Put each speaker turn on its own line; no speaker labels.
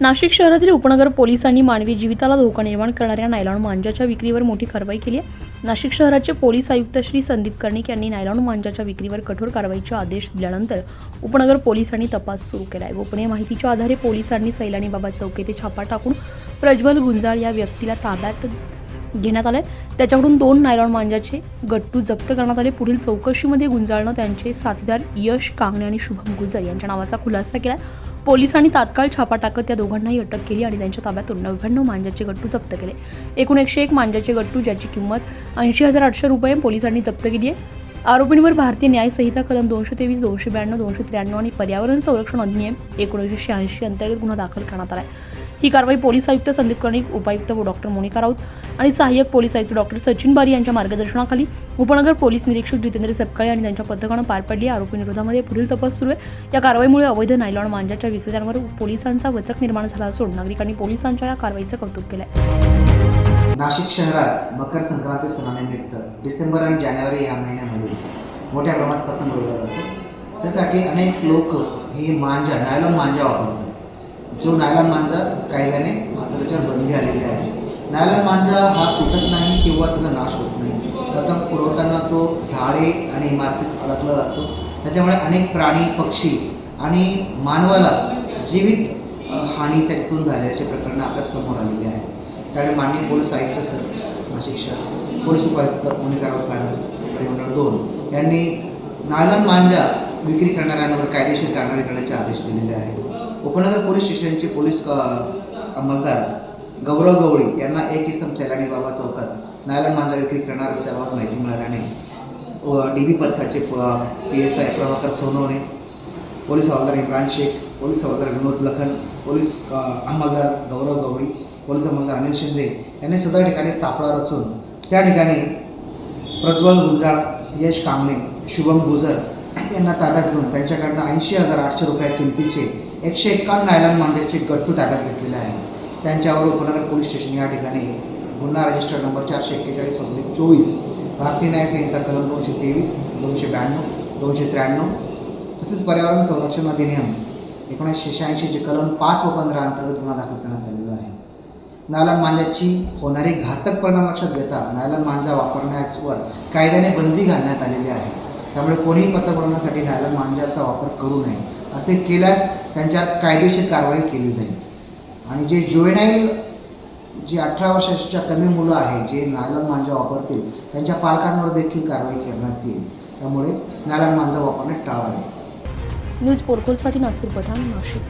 नाशिक शहरातील उपनगर पोलिसांनी मानवी जीविताला धोका निर्माण करणाऱ्या नायलॉन मांजाच्या विक्रीवर मोठी कारवाई केली आहे. नाशिक शहराचे पोलीस आयुक्त श्री संदीप कर्णिक यांनी नायलॉन मांजाच्या विक्रीवर कठोर कारवाईचे आदेश दिल्यानंतर उपनगर पोलिसांनी तपास सुरू केला आहे. गोपनीय माहितीच्या आधारे पोलिसांनी सैलानी बाबा चौक येथे छापा टाकून प्रज्वल गुंजाळ या व्यक्तीला ताब्यात घेण्यात आलंय. त्याच्याकडून दोन नायलॉन मांजाचे गट्टू जप्त करण्यात आले. पुढील चौकशीमध्ये गुंजाळनं त्यांचे साथीदार यश कांगणे आणि शुभम गुजर यांच्या नावाचा खुलासा केला पोलिसांनी तात्काळ छापा टाकत त्या दोघांनाही अटक केली आणि त्यांच्या ताब्यातून नव्याण्णव मांजाचे गट्टू जप्त केले. एकूण एकशे एक मांजाचे गट्टू ज्याची किंमत ऐंशी हजार आठशे रुपये पोलिसांनी जप्त केली आहे. आरोपींवर भारतीय न्याय संहिता कलम दोनशे तेवीस दोनशे ब्याण्णव दोनशे त्र्याण्णव आणि पर्यावरण संरक्षण अधिनियम एकोणीसशे शहाऐंशी अंतर्गत गुन्हा दाखल करण्यात आला आहे. ही कारवाई पोलीस आयुक्त संदीप कर्णिक उपायुक्त डॉक्टर मोनिका राऊत आणि सहाय्यक पोलीस आयुक्त डॉक्टर सचिन बारी यांच्या मार्गदर्शनाखाली उपनगर पोलीस निरीक्षक जितेंद्र सपकाळे आणि त्यांच्या पथकानं पार पडली आरोपी विरोधामध्ये पुढील तपास सुरू आहे. या कारवाईमुळे अवैध नायलॉन मांजाच्या विक्रेत्यांवर पोलिसांचा वचक निर्माण झाला असून नागरिकांनी पोलिसांच्या या कारवाईचं कौतुक केलं आहे
नाशिक शहरात मकर संक्रांती सणानिमित्त डिसेंबर आणि जानेवारी या महिन्यामध्ये मोठ्या प्रमाणात पतंग उडवला जातो त्यासाठी अनेक लोक ही मांजा नायलॉन मांजा वापरतात. जो नायलॉन मांजा कायद्याने आता त्याच्यावर बंदी आलेली आहे नायलॉन मांजा हा तुटत नाही किंवा त्याचा नाश होत नाही. प्रथम पुरवताना तो झाडे आणि इमारतीत अडकला जातो. त्याच्यामुळे अनेक प्राणी पक्षी आणि मानवाला जीवित हानी त्याच्यातून झाल्याचे प्रकरणं आपल्यासमोर आलेली आहे. त्यामुळे माननीय पोलीस आयुक्त सर नाशिक शहर पोलीस उपायुक्त पुणे राऊत मॅडम परिमंडळ दोन यांनी नायलॉन मांजा विक्री करणाऱ्यांवर कायदेशीर कारवाई करण्याचे आदेश दिलेले आहेत. उपनगर पोलीस स्टेशनचे पोलीस अंमलदार गौरव गवळी यांना एक इसम सैलानी बाबा चौकात नायला मांजा विक्री करणार असल्याबाबत माहिती मिळाल्याने डी बी पथकाचे P S I Prabhakar Sonawane police हवालदार इम्रान शेख पोलीस हवालदार विनोद लखन पोलीस अंमलदार गौरव गवळी पोलीस अंमलदार अनिल शिंदे यांनी सदर ठिकाणी सापळा रचून त्या ठिकाणी प्रज्वल गुंजाळ यश कांगणे शुभम गुजर यांना ताब्यात घेऊन त्यांच्याकडनं ऐंशी हजार आठशे रुपया किमतीचे एकशे एक्कावन्न नायलॉन मांजाचे गट्टू ताब्यात घेतलेले आहे. त्यांच्यावर उपनगर पोलीस स्टेशन या ठिकाणी गुन्हा रजिस्टर नंबर चारशे एक्केचाळीस ऑब्लिक चोवीस भारतीय न्याय संहिता कलम दोनशे तेवीस दोनशे ब्याण्णव दोनशे त्र्याण्णव तसेच पर्यावरण संरक्षण अधिनियम एकोणीसशे शहाऐंशीचे कलम पाच व पंधरा अंतर्गत गुन्हा दाखल करण्यात आलेला आहे. नायलॉन मांजाची होणारी घातक परिणाम लक्षात घेता नायलॉन मांजा वापरण्यावर कायद्याने बंदी घालण्यात आलेली आहे. त्यामुळे कोणीही पत्ता डायलॉग मांजाचा वापर करू नये. असे केल्यास त्यांच्या कायदेशीर कारवाई केली जाईल. आणि जे जुएनाईल जे अठरा वर्षाच्या कमी मुलं आहे जे नायलॉन मांजा वापरतील त्यांच्या पालकांवर देखील कारवाई करण्यात येईल. त्यामुळे नायलॉन मांजा वापरणे टाळावे.
न्यूज पोर्टलसाठी नासिर पठाण नाशिक.